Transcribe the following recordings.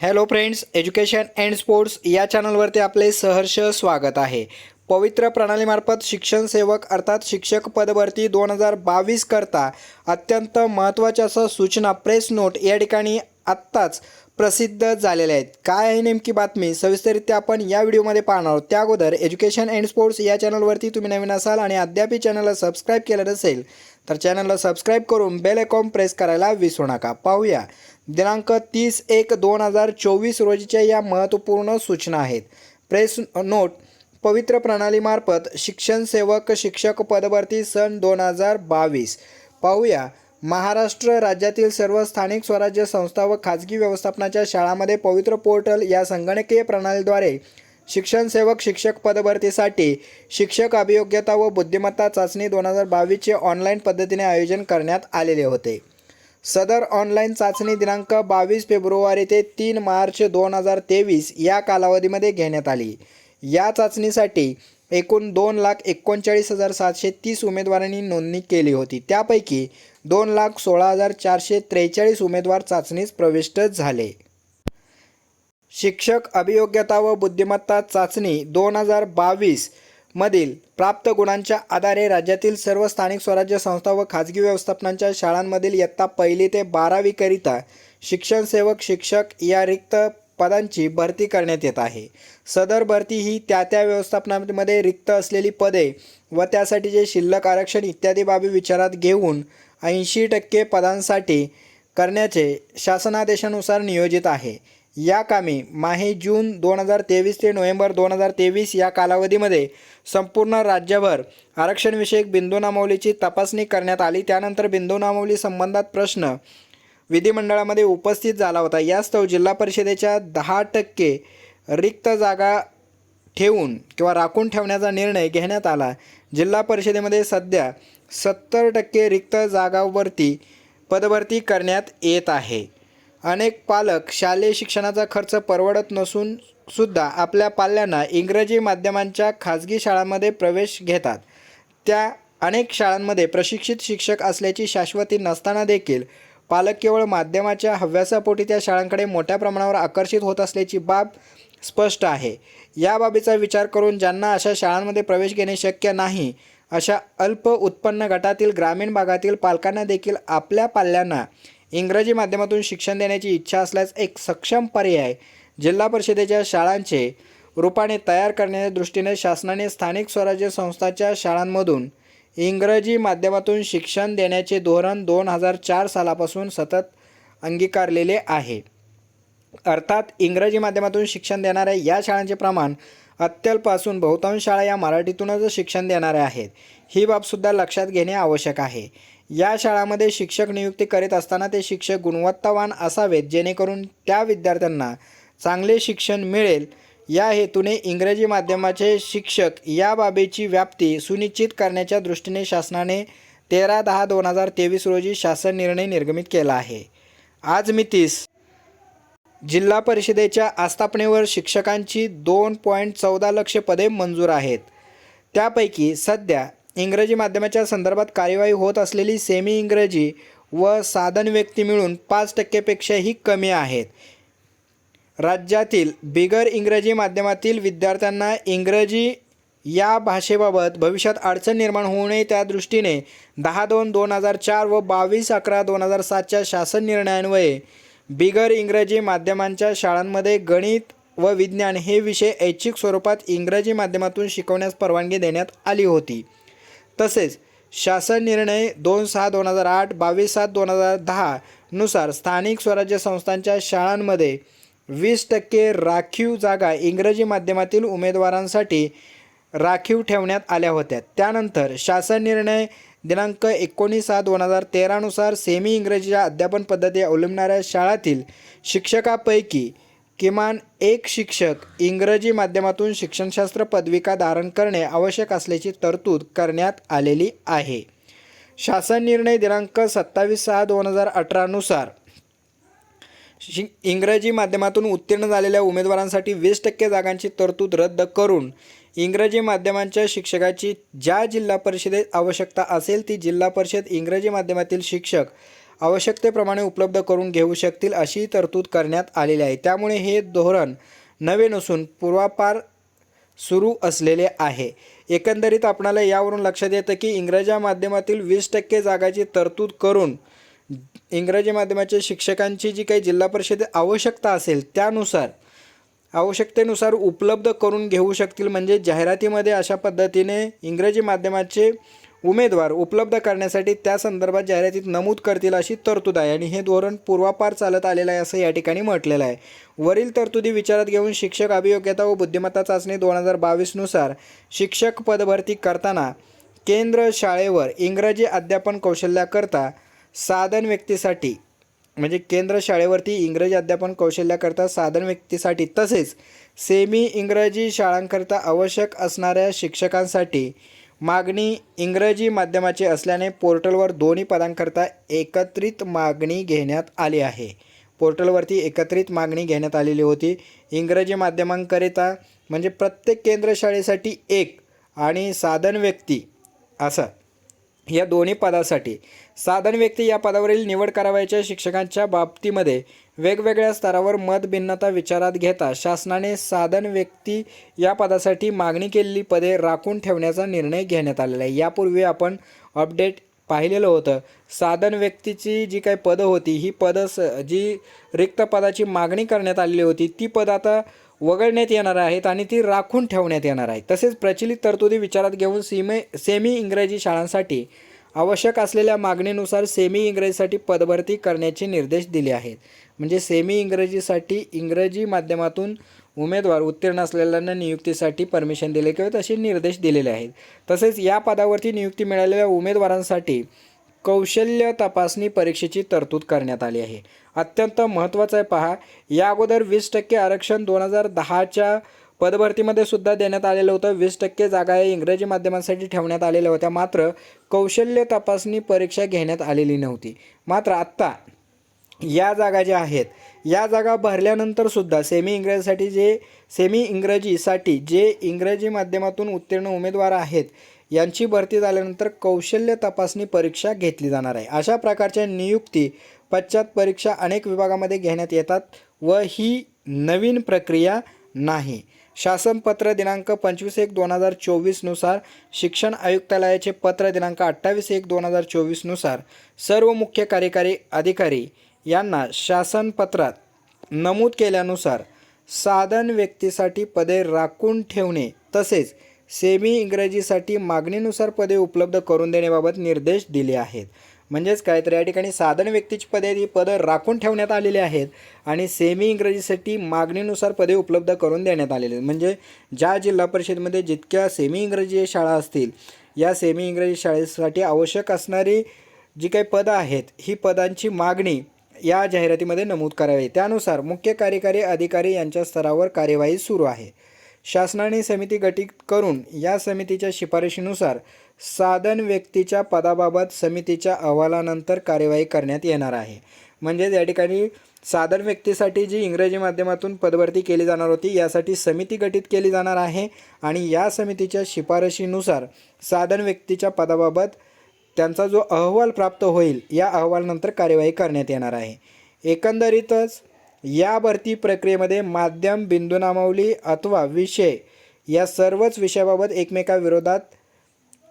Hello friends education and sports या चॅनलवरती आपले सहर्ष स्वागत आहे. पवित्र प्रणालीमार्फत शिक्षण सेवक अर्थात शिक्षक पदभरती दोन हजार बावीस करता अत्यंत महत्त्वाच्या असं सूचना प्रेस नोट या ठिकाणी आत्ताच प्रसिद्ध झालेल्या आहेत. काय आहे नेमकी बातमी? सविस्तररित्या आपण या व्हिडिओमध्ये पाहणार आहोत. त्या अगोदर एज्युकेशन अँड स्पोर्ट्स या चॅनलवरती तुम्ही नवीन असाल आणि अद्याप चॅनलला सबस्क्राईब केलं नसेल तर चॅनलला सबस्क्राईब करून बेल आयकॉन प्रेस करायला विसरू नका. पाहूया. दिनांक तीस एक दोन हजार चोवीस रोजीच्या या महत्त्वपूर्ण सूचना आहेत. प्रेस नोट पवित्र प्रणालीमार्फत शिक्षण सेवक शिक्षक पदभरती सन दोन हजार बावीस. पाहूया महाराष्ट्र राज्यातील सर्व स्थानिक स्वराज्य संस्था व खाजगी व्यवस्थापनाच्या शाळांमध्ये पवित्र पोर्टल या संगणकीय प्रणालीद्वारे शिक्षण सेवक शिक्षक पदभरतीसाठी शिक्षक अभियोग्यता व बुद्धिमत्ता चाचणी दोन हजार बावीसचे ऑनलाईन पद्धतीने आयोजन करण्यात आलेले होते. सदर ऑनलाईन चाचणी दिनांक बावीस फेब्रुवारी ते तीन मार्च दोन हजार तेवीस या कालावधीमध्ये घेण्यात आली. या चाचणीसाठी एकूण दोन लाख एकोणचाळीस हजार सातशे तीस उमेदवारांनी नोंदणी केली होती. त्यापैकी दोन लाख सोळा हजार चारशे त्रेचाळीस उमेदवार चाचणीस प्रविष्ट झाले. शिक्षक अभियोग्यता व बुद्धिमत्ता चाचणी दोन हजार बावीस मधील प्राप्त गुणांच्या आधारे राज्यातील सर्व स्थानिक स्वराज्य संस्था व खाजगी व्यवस्थापनांच्या शाळांमधील इयत्ता पहिली ते बारावीकरिता शिक्षण सेवक शिक्षक या रिक्त पदांची भरती करण्यात येत आहे. सदर भरती ही त्या त्या व्यवस्थापनामध्ये रिक्त असलेली पदे व त्यासाठीचे शिल्लक आरक्षण इत्यादी बाबी विचारात घेऊन ऐंशी टक्के पदांसाठी करण्याचे शासनादेशानुसार नियोजित आहे. या कामी माहे जून दोन हजार तेवीस ते नोव्हेंबर दोन हजार तेवीस या कालावधीमध्ये संपूर्ण राज्यभर आरक्षणविषयक बिंदूनामावलीची तपासणी करण्यात आली. त्यानंतर बिंदूनामावली संबंधात प्रश्न विधिमंडळामध्ये उपस्थित झाला होता. यास्तव जिल्हा परिषदेच्या दहा टक्के रिक्त जागा ठेवून किंवा राखून ठेवण्याचा निर्णय घेण्यात आला. जिल्हा परिषदेमध्ये सध्या सत्तर टक्के रिक्त जागावरती पदभरती करण्यात येत आहे. अनेक पालक शालेय शिक्षणाचा खर्च परवडत नसून सुद्धा आपल्या पाल्यांना इंग्रजी माध्यमांच्या खाजगी शाळांमध्ये प्रवेश घेतात. त्या अनेक शाळांमध्ये प्रशिक्षित शिक्षक असल्याची शाश्वती नसताना देखील पालक केवळ माध्यमाच्या हव्यासापोटी त्या शाळांकडे मोठ्या प्रमाणावर आकर्षित होत असल्याची बाब स्पष्ट आहे. या बाबीचा विचार करून ज्यांना अशा शाळांमध्ये प्रवेश घेणे शक्य नाही अशा अल्प उत्पन्न गटातील ग्रामीण भागातील पालकांना देखील आपल्या पाल्यांना इंग्रजी माध्यमातून शिक्षण देण्याची इच्छा असल्यास एक सक्षम पर्याय जिल्हा परिषदेच्या शाळांचे रूपाने तयार करण्याच्या दृष्टीने शासनाने स्थानिक स्वराज्य संस्थाच्या शाळांमधून इंग्रजी माध्यमातून शिक्षण देण्याचे धोरण दोन हजार चार सालापासून सतत अंगीकारलेले आहे. अर्थात इंग्रजी माध्यमातून शिक्षण देणाऱ्या या शाळांचे प्रमाण अत्यल्प असून बहुतांश शाळा या मराठीतूनच शिक्षण देणाऱ्या आहेत. ही बाबसुद्धा लक्षात घेणे आवश्यक आहे. या शाळामध्ये शिक्षक नियुक्ती करीत असताना ते शिक्षक गुणवत्तावान असावेत जेणेकरून त्या विद्यार्थ्यांना चांगले शिक्षण मिळेल. या हेतूने इंग्रजी माध्यमाचे शिक्षक या बाबीची व्याप्ती सुनिश्चित करण्याच्या दृष्टीने शासनाने तेरा दहा दोन हजार तेवीस रोजी शासन निर्णय निर्गमित केला आहे. आज मितीस जिल्हा परिषदेच्या आस्थापनेवर शिक्षकांची दोन पॉईंट चौदा लक्ष पदे मंजूर आहेत. त्यापैकी सध्या इंग्रजी माध्यमाच्या संदर्भात कार्यवाही होत असलेली सेमी इंग्रजी व साधन व्यक्ती मिळून पाच टक्केपेक्षाही कमी आहेत. राज्यातील बिगर इंग्रजी माध्यमातील विद्यार्थ्यांना इंग्रजी या भाषेबाबत भविष्यात अडचण निर्माण होऊ नये त्या दृष्टीने दहा दोन दोन हजार चार व बावीस अकरा दोन हजार सातच्या शासन निर्णयान्वये बिगर इंग्रजी माध्यमांच्या शाळांमध्ये गणित व विज्ञान हे विषय ऐच्छिक स्वरूपात इंग्रजी माध्यमातून शिकवण्यास परवानगी देण्यात आली होती. तसेच शासन निर्णय दोन सहा दोन हजार आठ बावीस सात दोन हजार दहा नुसार स्थानिक स्वराज्य संस्थांच्या शाळांमध्ये वीस टक्के राखीव जागा इंग्रजी माध्यमातील उमेदवारांसाठी राखीव ठेवण्यात आल्या होत्या. त्यानंतर शासन निर्णय दिनांक एकोणीस सहा दोन हजार तेरानुसार सेमी इंग्रजीच्या अध्यापन पद्धती अवलंबणाऱ्या शाळातील शिक्षकापैकी किमान एक शिक्षक इंग्रजी माध्यमातून शिक्षणशास्त्र पदविका धारण करणे आवश्यक असल्याची तरतूद करण्यात आलेली आहे. शासन निर्णय दिनांक सत्तावीस सहा दोन हजार अठरानुसार शि इंग्रजी माध्यमातून उत्तीर्ण झालेल्या उमेदवारांसाठी वीस टक्के जागांची तरतूद रद्द करून इंग्रजी माध्यमांच्या शिक्षकाची ज्या जिल्हा परिषदेत आवश्यकता असेल ती जिल्हा परिषद इंग्रजी माध्यमातील शिक्षक आवश्यकतेप्रमाणे उपलब्ध करून घेऊ शकतील अशी तरतूद करण्यात आलेली आहे. त्यामुळे हे धोरण नवे नसून पूर्वापार सुरू असलेले आहे. एकंदरीत आपणाला यावरून लक्षात येतं की इंग्रजी माध्यमातील वीस टक्के जागाची तरतूद करून इंग्रजी माध्यमाच्या शिक्षकांची जी काही जिल्हा परिषद आवश्यकता असेल त्यानुसार आवश्यकतेनुसार उपलब्ध करून घेऊ शकतील. म्हणजे जाहिरातीमध्ये अशा पद्धतीने इंग्रजी माध्यमाचे उमेदवार उपलब्ध करण्यासाठी त्या संदर्भात जाहिरातीत नमूद करतील अशी तरतूद आहे आणि हे धोरण पूर्वापार चालत आलेलं आहे असं या ठिकाणी म्हटलेलं आहे. वरील तरतुदी विचारात घेऊन शिक्षक अभियोग्यता व बुद्धिमत्ता चाचणी दोन हजार बावीसनुसार शिक्षक पदभरती करताना केंद्र शाळेवर इंग्रजी अध्यापन कौशल्याकरता साधन व्यक्तीसाठी म्हणजे केंद्र शाळेवरती इंग्रजी अध्यापन कौशल्याकरता साधन व्यक्तीसाठी तसेच सेमी इंग्रजी शाळांकरता आवश्यक असणाऱ्या शिक्षकांसाठी मागणी इंग्रजी माध्यमाची असल्याने पोर्टलवर दोन्ही पदांकरता एकत्रित मागणी घेण्यात आली आहे. पोर्टलवरती एकत्रित मागणी घेण्यात आलेली होती. इंग्रजी माध्यमांकरिता म्हणजे प्रत्येक केंद्र शाळेसाठी एक आणि साधन व्यक्ती असं. या दोन्ही पदासाठी साधन व्यक्ती या पदावरील निवड करावयाच्या शिक्षकांच्या बाबतीमध्ये वेगवेगळ्या स्तरावर मतभिन्नता विचारात घेता शासनाने साधन व्यक्ती या पदासाठी मागणी केलेली पदे राखून ठेवण्याचा निर्णय घेण्यात आलेला आहे. यापूर्वी आपण अपडेट पाहिलेलं होतं. साधन व्यक्तीची जी काही पदं होती ही पदं स जी रिक्त पदाची मागणी करण्यात आलेली होती ती पदं आता वगळण्यात येणार आहेत आणि ती राखून ठेवण्यात येणार आहे तसेच प्रचलित तरतुदी विचारात घेऊन सीमे सेमी इंग्रजी शाळांसाठी आवश्यक असलेल्या मागणीनुसार सेमी इंग्रजीसाठी पदभरती करण्याचे निर्देश दिले आहेत. म्हणजे सेमी इंग्रजीसाठी इंग्रजी माध्यमातून उमेदवार उत्तीर्ण असलेल्यांना नियुक्तीसाठी परमिशन दिले किंवा तसे निर्देश दिलेले आहेत. तसेच या पदावरती नियुक्ती मिळालेल्या उमेदवारांसाठी कौशल्य तपासणी परीक्षेची तरतूद करण्यात आली आहे. अत्यंत महत्त्वाचं आहे पहा. या अगोदर वीस टक्के आरक्षण दोन हजार दहाच्या पदभरतीमध्ये सुद्धा देण्यात आलेलं होतं. वीस टक्के जागा या इंग्रजी माध्यमांसाठी ठेवण्यात आलेल्या होत्या. मात्र कौशल्य तपासणी परीक्षा घेण्यात आलेली नव्हती. मात्र आत्ता या जागा ज्या आहेत या जागा भरल्यानंतर सुद्धा सेमी इंग्रजीसाठी जे सेमी इंग्रजीसाठी जे इंग्रजी माध्यमातून उत्तीर्ण उमेदवार आहेत यांची भरती झाल्यानंतर कौशल्य तपासणी परीक्षा घेतली जाणार आहे. अशा प्रकारच्या नियुक्ती पश्चात परीक्षा अनेक विभागामध्ये घेण्यात येतात व ही नवीन प्रक्रिया नाही. शासनपत्र दिनांक पंचवीस एक दोन हजार चोवीसनुसार शिक्षण आयुक्तालयाचे पत्र दिनांक अठ्ठावीस एक दोन हजार चोवीसनुसार सर्व मुख्य कार्यकारी अधिकारी यांना शासनपत्रात नमूद केल्यानुसार साधन व्यक्तीसाठी पदे राखून ठेवणे तसेच सेमी इंग्रजीसाठी मागणीनुसार पदे उपलब्ध करून देण्याबाबत निर्देश दिले आहेत. म्हणजेच काय तर या ठिकाणी साधन व्यक्तीची पदे ही पदं राखून ठेवण्यात आलेली आहेत आणि सेमी इंग्रजीसाठी मागणीनुसार पदे उपलब्ध करून देण्यात आलेली आहेत. म्हणजे ज्या जिल्हा परिषदेमध्ये जितक्या सेमी इंग्रजी शाळा असतील या सेमी इंग्रजी शाळेसाठी आवश्यक असणारी जी काही पदं आहेत ही पदांची मागणी या जाहिरातीमध्ये नमूद करावी. त्यानुसार मुख्य कार्यकारी अधिकारी यांच्या स्तरावर कार्यवाही सुरू आहे. शासनाने समिती गठीत करून या समितीच्या शिफारशीनुसार साधन व्यक्तीच्या पदाबाबत समितीच्या अहवालानंतर कार्यवाही करण्यात येणार आहे. म्हणजेच या ठिकाणी साधन व्यक्तीसाठी जी इंग्रजी माध्यमातून पदभरती केली जाणार होती यासाठी समिती गठीत केली जाणार आहे आणि या समितीच्या शिफारशीनुसार साधन व्यक्तीच्या पदाबाबत त्यांचा जो अहवाल प्राप्त होईल या अहवालानंतर कार्यवाही करण्यात येणार आहे. एकंदरीतच या भरती प्रक्रियेमध्ये माध्यम बिंदूनामावली अथवा विषय या सर्वच विषयाबाबत एकमेकाविरोधात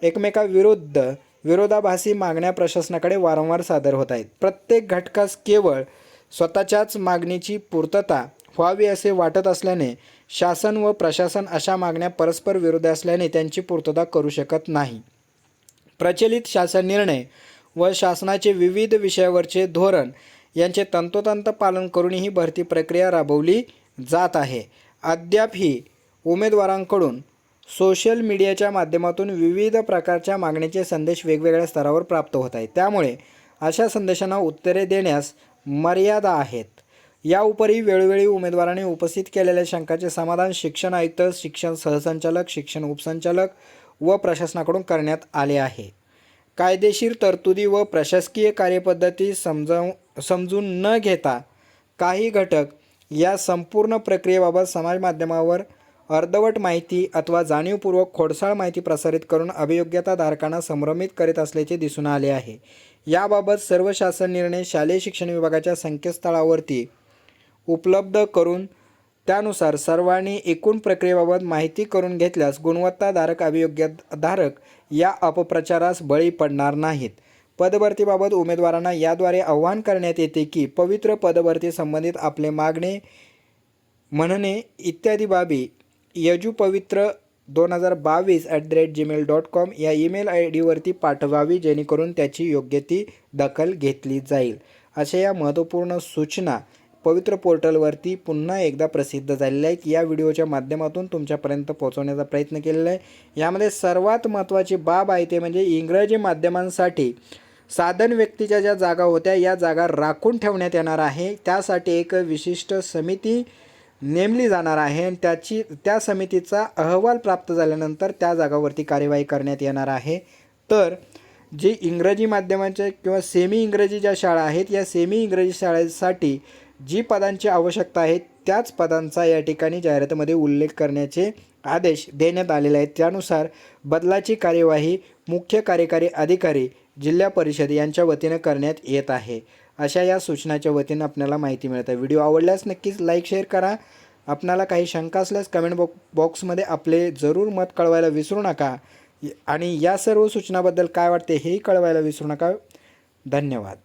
एकमेकाविरुद्ध विरोधाभासी मागण्या प्रशासनाकडे वारंवार सादर होत आहेत. प्रत्येक घटकास केवळ स्वतःच्याच मागणीची पूर्तता व्हावी असे वाटत असल्याने शासन व प्रशासन अशा मागण्या परस्पर विरोधी असल्याने त्यांची पूर्तता करू शकत नाही. प्रचलित शासन निर्णय व शासनाचे विविध विषयावरचे धोरण यांचे तंतोतंत पालन करून ही भरती प्रक्रिया राबवली जात आहे. अद्याप ही उमेदवारांकडून सोशल मीडियाच्या माध्यमातून विविध प्रकारच्या मागणीचे संदेश वेगवेगळ्या स्तरावर प्राप्त होत आहेत. त्यामुळे अशा संदेशांना उत्तरे देण्यास मर्यादा आहेत. या उपरी वेळोवेळी उमेदवारांनी उपस्थित केलेल्या शंकाचे समाधान शिक्षण आयुक्त शिक्षण सहसंचालक शिक्षण उपसंचालक व प्रशासनाकडून करण्यात आले आहे. कायदेशीर तरतुदी व प्रशासकीय कार्यपद्धती समजावून समजून न घेता काही घटक या संपूर्ण प्रक्रियेबाबत समाज माध्यमावर अर्धवट माहिती अथवा जाणीवपूर्वक खोडसाळ माहिती प्रसारित करून अभियोग्यता धारकांना संभ्रमित करीत असल्याचे दिसून आले आहे. याबाबत सर्व शासन निर्णय शालेय शिक्षण विभागाच्या संकेतस्थळावरती उपलब्ध करून त्यानुसार सर्वांनी एकूण प्रक्रियेबाबत माहिती करून घेतल्यास गुणवत्ताधारक अभियोग्यधारक या अपप्रचारास बळी पडणार नाहीत. पदभरतीबाबत उमेदवारांना याद्वारे आवाहन करण्यात येते की पवित्र पदभरती संबंधित आपले मागणे म्हणणे इत्यादी बाबी यजू पवित्र दोन हजार बावीस at the rate Gmail dot com या ईमेल आय डीवरती पाठवावी जेणेकरून त्याची योग्य ती दखल घेतली जाईल. अशा या महत्त्वपूर्ण सूचना पवित्र पोर्टलवरती पुन्हा एकदा प्रसिद्ध झालेल्या आहेत या व्हिडिओच्या माध्यमातून तुमच्यापर्यंत पोहोचवण्याचा प्रयत्न केलेला आहे. यामध्ये सर्वात महत्त्वाची बाब आहे ते म्हणजे इंग्रजी माध्यमांसाठी साधन व्यक्तीच्या ज्या जागा होत्या या जागा राखून ठेवण्यात येणार आहे. त्यासाठी एक विशिष्ट समिती नेमली जाणार आहे आणि त्याची त्या समितीचा अहवाल प्राप्त झाल्यानंतर त्या जागावरती कार्यवाही करण्यात येणार आहे. तर जे इंग्रजी माध्यमाच्या किंवा सेमी इंग्रजी ज्या शाळा आहेत या सेमी इंग्रजी शाळेसाठी जी पदांची आवश्यकता आहे त्याच पदांचा या ठिकाणी जाहिरातीमध्ये उल्लेख करण्याचे आदेश देण्यात आलेले आहेत. त्यानुसार बदलाची कार्यवाही मुख्य कार्यकारी अधिकारी जिल्हा परिषद यांच्या वतीनं करण्यात येत आहे. अशा या सूचनाच्या वतीनं आपल्याला माहिती मिळत आहे. व्हिडिओ आवडल्यास नक्कीच लाईक शेअर करा. आपणाला काही शंका असल्यास कमेंट बॉक बॉक्समध्ये आपले जरूर मत कळवायला विसरू नका. आणि या सर्व सूचनाबद्दल काय वाटते हेही कळवायला विसरू नका. धन्यवाद.